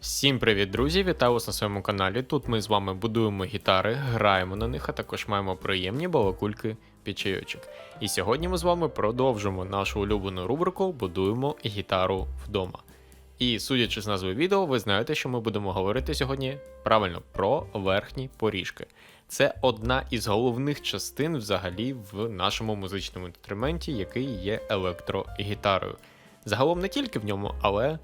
Всім привіт, друзі! Вітаю вас на своєму каналі. Тут ми з вами будуємо гітари, граємо на них, а також маємо приємні балакульки під чайочок. І сьогодні ми з вами продовжимо нашу улюблену рубрику Будуємо гітару вдома. І судячи з назви відео, ви знаєте, що ми будемо говорити сьогодні правильно про верхні поріжки. Це одна із головних частин взагалі в нашому музичному інструменті, який є електрогітарою. Загалом не тільки в ньому, але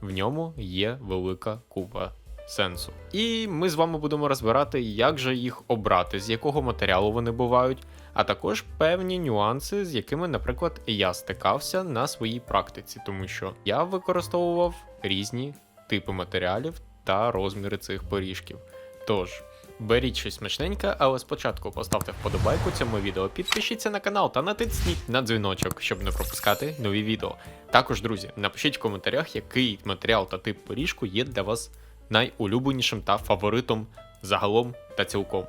в ньому є велика купа сенсу. І ми з вами будемо розбирати, як же їх обрати, з якого матеріалу вони бувають, а також певні нюанси, з якими, наприклад, я стикався на своїй практиці, тому що я використовував різні типи матеріалів та розміри цих поріжків. Тож. Беріть щось смачненьке, але спочатку поставте вподобайку цьому відео, підпишіться на канал та натисніть на дзвіночок, щоб не пропускати нові відео. Також, друзі, напишіть в коментарях, який матеріал та тип поріжку є для вас найулюбленішим та фаворитом загалом та цілком.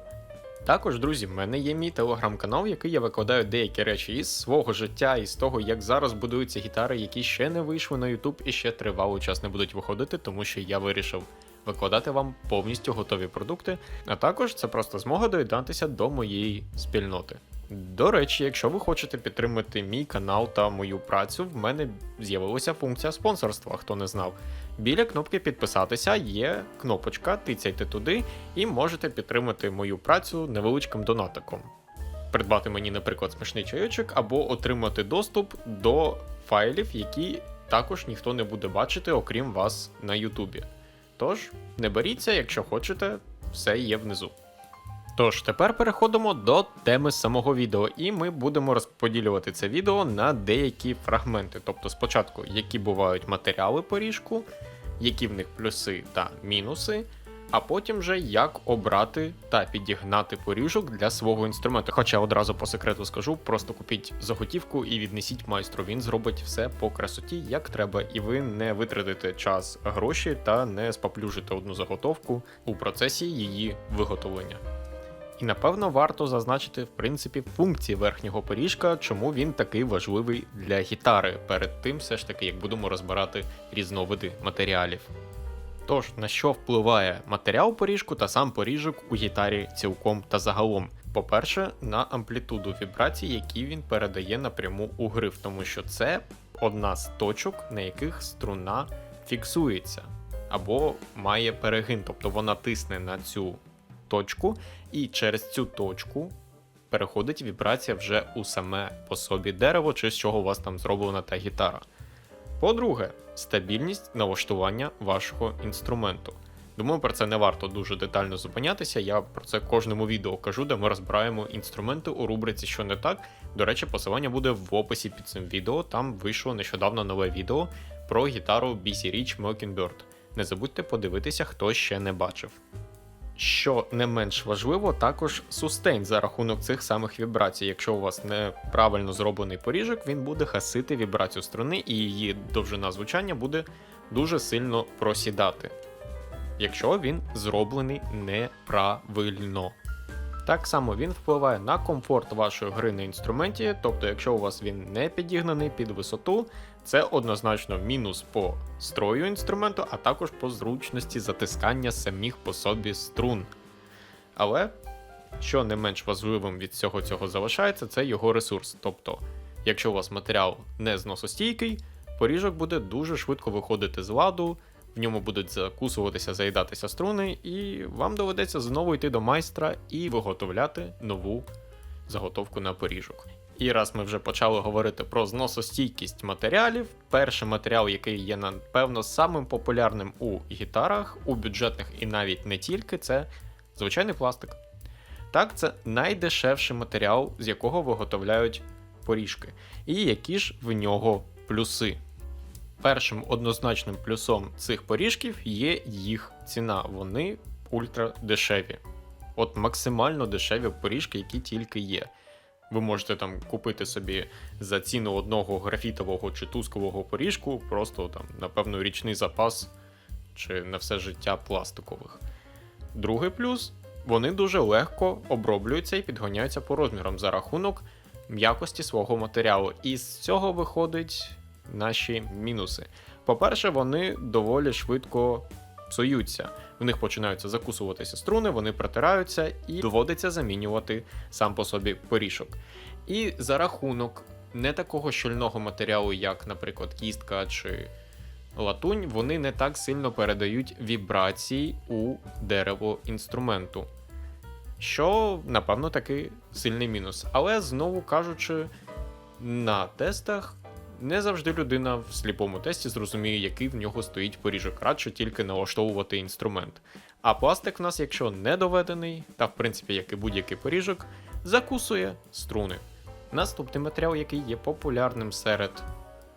Також, друзі, в мене є мій телеграм-канал, в який я викладаю деякі речі із свого життя, і з того, як зараз будуються гітари, які ще не вийшли на YouTube і ще тривалий час не будуть виходити, тому що я вирішив викладати вам повністю готові продукти. А також це просто змога доєднатися до моєї спільноти. До речі, якщо ви хочете підтримати мій канал та мою працю, в мене з'явилася функція спонсорства, хто не знав. Біля кнопки підписатися є кнопочка, тицяйте туди і можете підтримати мою працю невеличким донатиком. Придбати мені, наприклад, смішний чайочок, або отримати доступ до файлів, які також ніхто не буде бачити, окрім вас на Ютубі. Тож, не беріться, якщо хочете, все є внизу. Тож, тепер переходимо до теми самого відео, і ми будемо розподілювати це відео на деякі фрагменти. Тобто, спочатку, які бувають матеріали поріжку, які в них плюси та мінуси, а потім вже як обрати та підігнати поріжок для свого інструменту. Хоча одразу по секрету скажу, просто купіть заготівку і віднесіть майстру. Він зробить все по красоті, як треба, і ви не витратите час, гроші та не споплюжите одну заготовку у процесі її виготовлення. І напевно варто зазначити в принципі функції верхнього поріжка, чому він такий важливий для гітари, перед тим все ж таки, як будемо розбирати різновиди матеріалів. Тож, на що впливає матеріал поріжку та сам поріжок у гітарі цілком та загалом? По-перше, на амплітуду вібрацій, які він передає напряму у гриф, тому що це одна з точок, на яких струна фіксується або має перегин, тобто вона тисне на цю точку, і через цю точку переходить вібрація вже у саме по собі дерево, чи з чого у вас там зроблена та гітара. По-друге, стабільність налаштування вашого інструменту. Думаю, про це не варто дуже детально зупинятися. Я про це кожному відео кажу, де ми розбираємо інструменти у рубриці Що не так. До речі, посилання буде в описі під цим відео. Там вийшло нещодавно нове відео про гітару BC Rich Mockingbird. Не забудьте подивитися, хто ще не бачив. Що не менш важливо, також сустейн за рахунок цих самих вібрацій. Якщо у вас неправильно зроблений поріжок, він буде гасити вібрацію струни, і її довжина звучання буде дуже сильно просідати, якщо він зроблений неправильно. Так само він впливає на комфорт вашої гри на інструменті, тобто, якщо у вас він не підігнаний під висоту, це однозначно мінус по строю інструменту, а також по зручності затискання самих по собі струн. Але, що не менш важливим від всього цього залишається, це його ресурс. Тобто, якщо у вас матеріал не зносостійкий, поріжок буде дуже швидко виходити з ладу, в ньому будуть закусуватися, заїдатися струни, і вам доведеться знову йти до майстра і виготовляти нову заготовку на поріжок. І раз ми вже почали говорити про зносостійкість матеріалів, перший матеріал, який є напевно самим популярним у гітарах, у бюджетних і навіть не тільки, це звичайний пластик. Так, це найдешевший матеріал, з якого виготовляють поріжки. І які ж в нього плюси? Першим однозначним плюсом цих поріжків є їх ціна. Вони ультра дешеві. От максимально дешеві поріжки, які тільки є. Ви можете там купити собі за ціну одного графітового чи тускового поріжку, просто там, напевно, річний запас чи на все життя пластикових. Другий плюс вони дуже легко оброблюються і підгоняються по розмірам за рахунок м'якості свого матеріалу. І з цього виходить наші мінуси. По-перше, вони доволі швидко псуються. В них починаються закусуватися струни, вони протираються і доводиться замінювати сам по собі порішок. І за рахунок не такого щільного матеріалу, як, наприклад, кістка чи латунь, вони не так сильно передають вібрації у дерево інструменту. Що, напевно, таки сильний мінус. Але знову кажучи, на тестах не завжди людина в сліпому тесті зрозуміє, який в нього стоїть поріжок, радше тільки налаштовувати інструмент. А пластик в нас, якщо не доведений, та в принципі, як і будь-який поріжок, закусує струни. Наступний матеріал, який є популярним серед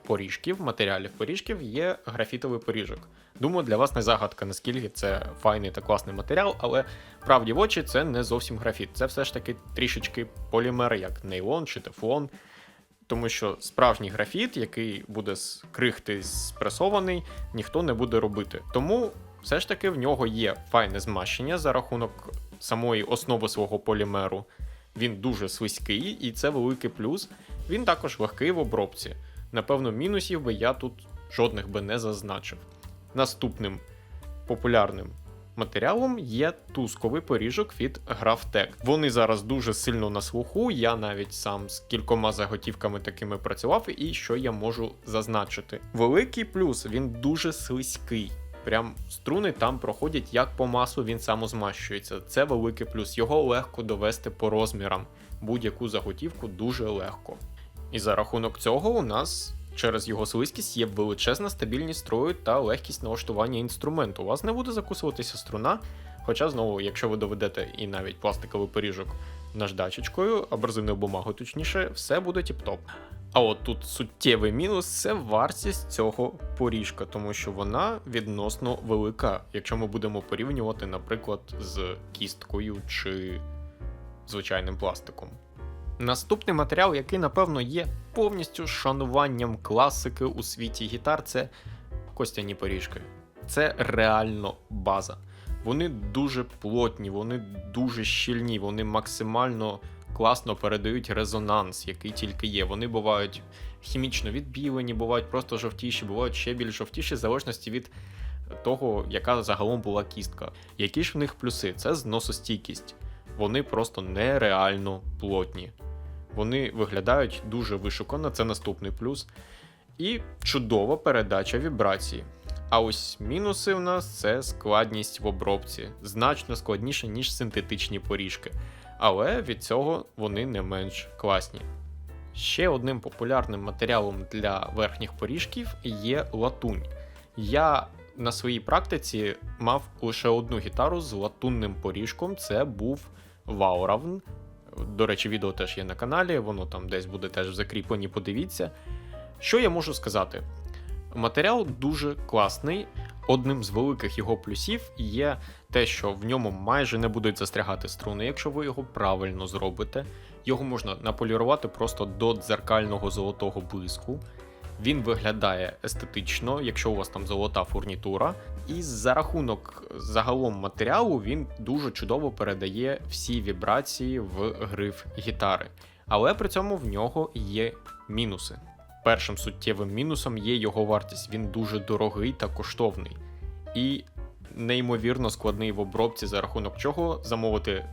поріжків, матеріалів поріжків, є графітовий поріжок. Думаю, для вас не загадка, наскільки це файний та класний матеріал, але правді в очі це не зовсім графіт. Це все ж таки трішечки полімер, як нейлон чи тефлон. Тому що справжній графіт, який буде з крихти спресований, ніхто не буде робити. Тому все ж таки в нього є файне змащення за рахунок самої основи свого полімеру. Він дуже слизький, і це великий плюс. Він також легкий в обробці. Напевно, мінусів би я тут жодних би не зазначив. Наступним популярним матеріалом є тусковий поріжок від Графтек. Вони зараз дуже сильно на слуху. Я навіть сам з кількома заготівками такими працював, і що я можу зазначити. Великий плюс він дуже слизький. Прям струни там проходять як по масу, він самозмащується. Це великий плюс. Його легко довести по розмірам. Будь-яку заготівку дуже легко. І за рахунок цього у нас через його слизькість є величезна стабільність строю та легкість налаштування інструменту. У вас не буде закусуватися струна. Хоча, знову, якщо ви доведете і навіть пластиковий поріжок наждачечкою, абразивною бумагою, точніше, все буде тіп-топ. А от тут суттєвий мінус це вартість цього поріжка, тому що вона відносно велика, якщо ми будемо порівнювати, наприклад, з кісткою чи звичайним пластиком. Наступний матеріал, який, напевно, є повністю шануванням класики у світі гітар, це костяні поріжки. Це реально база. Вони дуже плотні, вони дуже щільні, вони максимально класно передають резонанс, який тільки є. Вони бувають хімічно відбілені, бувають просто жовтіші, бувають ще більш жовтіші, в залежності від того, яка загалом була кістка. Які ж в них плюси? Це зносостійкість. Вони просто нереально плотні. Вони виглядають дуже вишукано, це наступний плюс. І чудова передача вібрації. А ось мінуси в нас це складність в обробці, значно складніше, ніж синтетичні поріжки. Але від цього вони не менш класні. Ще одним популярним матеріалом для верхніх поріжків є латунь. Я на своїй практиці мав лише одну гітару з латунним поріжком, це був Вауравн. До речі, відео теж є на каналі, воно там десь буде теж в закріпленні, подивіться. Що я можу сказати? Матеріал дуже класний. Одним з великих його плюсів є те, що в ньому майже не будуть застрягати струни, якщо ви його правильно зробите. Його можна наполірувати просто до дзеркального золотого блиску. Він виглядає естетично, якщо у вас там золота фурнітура. І за рахунок загалом матеріалу він дуже чудово передає всі вібрації в гриф гітари. Але при цьому в нього є мінуси. Першим суттєвим мінусом є його вартість. Він дуже дорогий та коштовний. І неймовірно складний в обробці, за рахунок чого замовити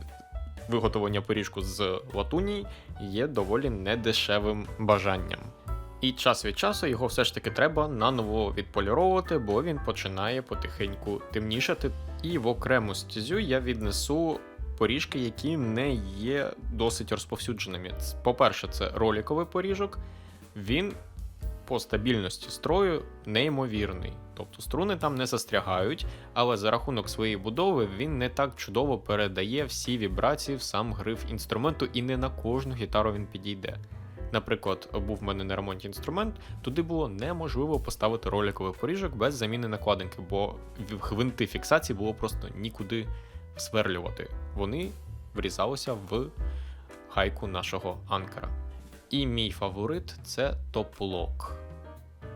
виготовлення поріжку з латуні є доволі недешевим бажанням. І час від часу його все ж таки треба наново відполіровувати, бо він починає потихеньку темнішати. І в окрему стезю я віднесу поріжки, які не є досить розповсюдженими. По-перше, це роліковий поріжок, він по стабільності строю неймовірний. Тобто струни там не застрягають, але за рахунок своєї будови він не так чудово передає всі вібрації в сам гриф інструменту, і не на кожну гітару він підійде. Наприклад, був в мене на ремонті інструмент, туди було неможливо поставити роликовий поріжок без заміни накладинки, бо гвинти фіксації було просто нікуди сверлювати. Вони врізалися в гайку нашого анкера. І мій фаворит це топ-лок.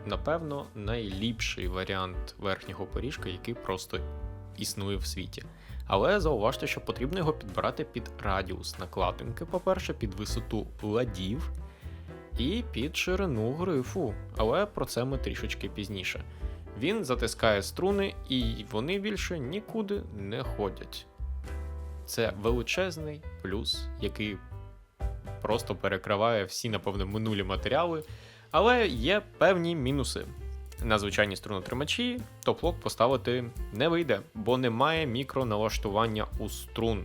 Напевно, найліпший варіант верхнього поріжка, який просто існує в світі. Але зауважте, що потрібно його підбирати під радіус накладинки, по-перше, під висоту ладів і під ширину грифу. Але про це ми трішечки пізніше. Він затискає струни, і вони більше нікуди не ходять. Це величезний плюс, який просто перекриває всі, напевно, минулі матеріали. Але є певні мінуси. На звичайні струнотримачі топлок поставити не вийде, бо немає мікроналаштування у струн.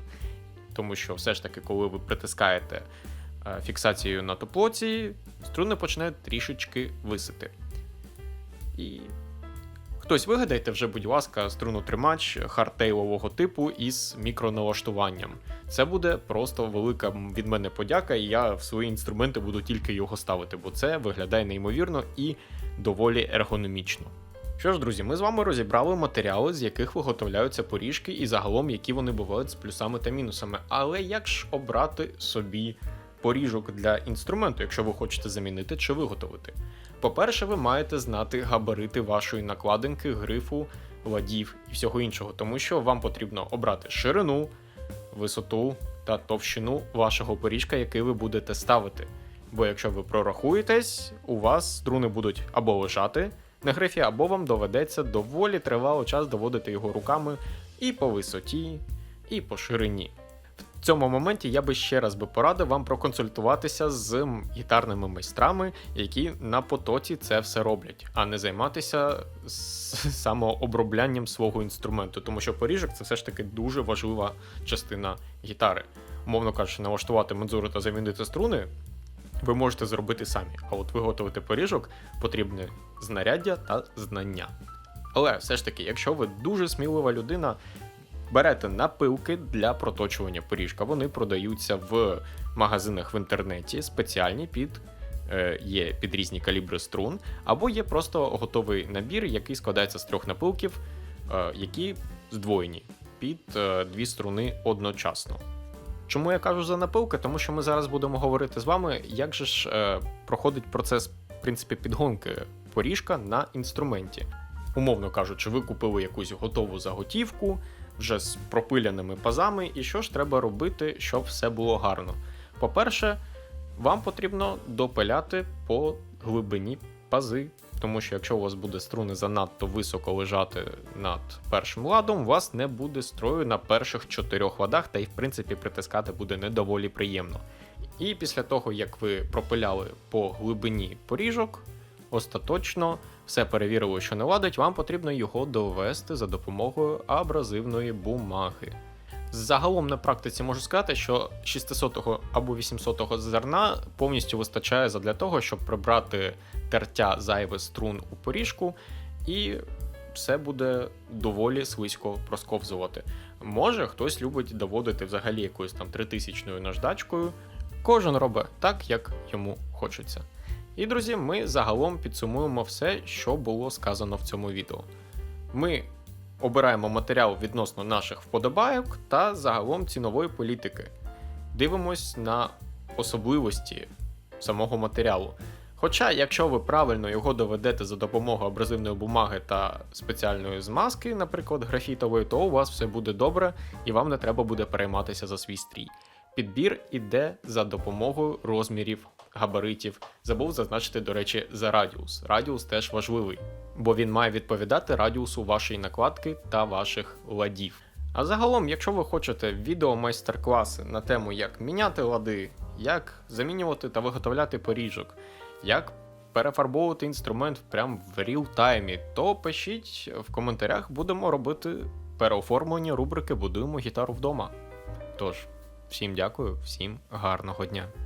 Тому що все ж таки, коли ви притискаєте фіксацією на топлоці, струни починають трішечки висити. І хтось вигадайте вже, будь ласка, струнотримач хардтейлового типу із мікроналаштуванням. Це буде просто велика від мене подяка, і я в свої інструменти буду тільки його ставити, бо це виглядає неймовірно і доволі ергономічно. Що ж, друзі, ми з вами розібрали матеріали, з яких виготовляються поріжки, і загалом, які вони бувають з плюсами та мінусами. Але як ж обрати собі поріжок для інструменту, якщо ви хочете замінити чи виготовити? По-перше, ви маєте знати габарити вашої накладинки, грифу, ладів і всього іншого, тому що вам потрібно обрати ширину, висоту та товщину вашого поріжка, який ви будете ставити. Бо якщо ви прорахуєтесь, у вас струни будуть або лежати на грифі, або вам доведеться доволі тривалий час доводити його руками і по висоті, і по ширині. В цьому моменті я би ще раз би порадив вам проконсультуватися з гітарними майстрами, які на потоці це все роблять, а не займатися самооброблянням свого інструменту, тому що поріжок це все ж таки дуже важлива частина гітари. Умовно кажучи, налаштувати мензуру та замінити струни ви можете зробити самі. А от виготовити поріжок потрібне знаряддя та знання. Але все ж таки, якщо ви дуже смілива людина, берете напилки для проточування поріжка. Вони продаються в магазинах в інтернеті, спеціальні під. е, Є під різні калібри струн, або є просто готовий набір, який складається з трьох напилків, е, які здвоєні під е, дві струни одночасно. Чому я кажу за напилки? Тому що ми зараз будемо говорити з вами, як же ж проходить процес в принципі, підгонки поріжка на інструменті. Умовно кажучи, ви купили якусь готову заготівку вже з пропиляними пазами, і що ж треба робити, щоб все було гарно. По-перше, вам потрібно допиляти по глибині пази. Тому що якщо у вас буде струни занадто високо лежати над першим ладом, у вас не буде строю на перших чотирьох ладах, та й в принципі притискати буде не доволі приємно. І після того, як ви пропиляли по глибині поріжок, остаточно все перевірили, що не ладить, вам потрібно його довести за допомогою абразивної бумаги. Загалом на практиці можу сказати, що 600 або 800 зерна повністю вистачає для того, щоб прибрати тертя зайвих струн у поріжку, і все буде доволі слизько просковзувати. Може, хтось любить доводити взагалі якоюсь там тритисячною наждачкою. Кожен робить так, як йому хочеться. І, друзі, ми загалом підсумуємо все, що було сказано в цьому відео. Ми обираємо матеріал відносно наших вподобайок та загалом цінової політики. Дивимось на особливості самого матеріалу. Хоча, якщо ви правильно його доведете за допомогою абразивної бумаги та спеціальної змазки, наприклад, графітової, то у вас все буде добре і вам не треба буде перейматися за свій стрій. Підбір іде за допомогою розмірів, габаритів. Забув зазначити, до речі, за радіус. Радіус теж важливий, бо він має відповідати радіусу вашої накладки та ваших ладів. А загалом, якщо ви хочете відео майстер-класи на тему, як міняти лади, як замінювати та виготовляти поріжок, як перефарбовувати інструмент прямо в ріл-таймі, то пишіть в коментарях, будемо робити переоформлення рубрики Будуємо гітару вдома. Тож, всім дякую, всім гарного дня.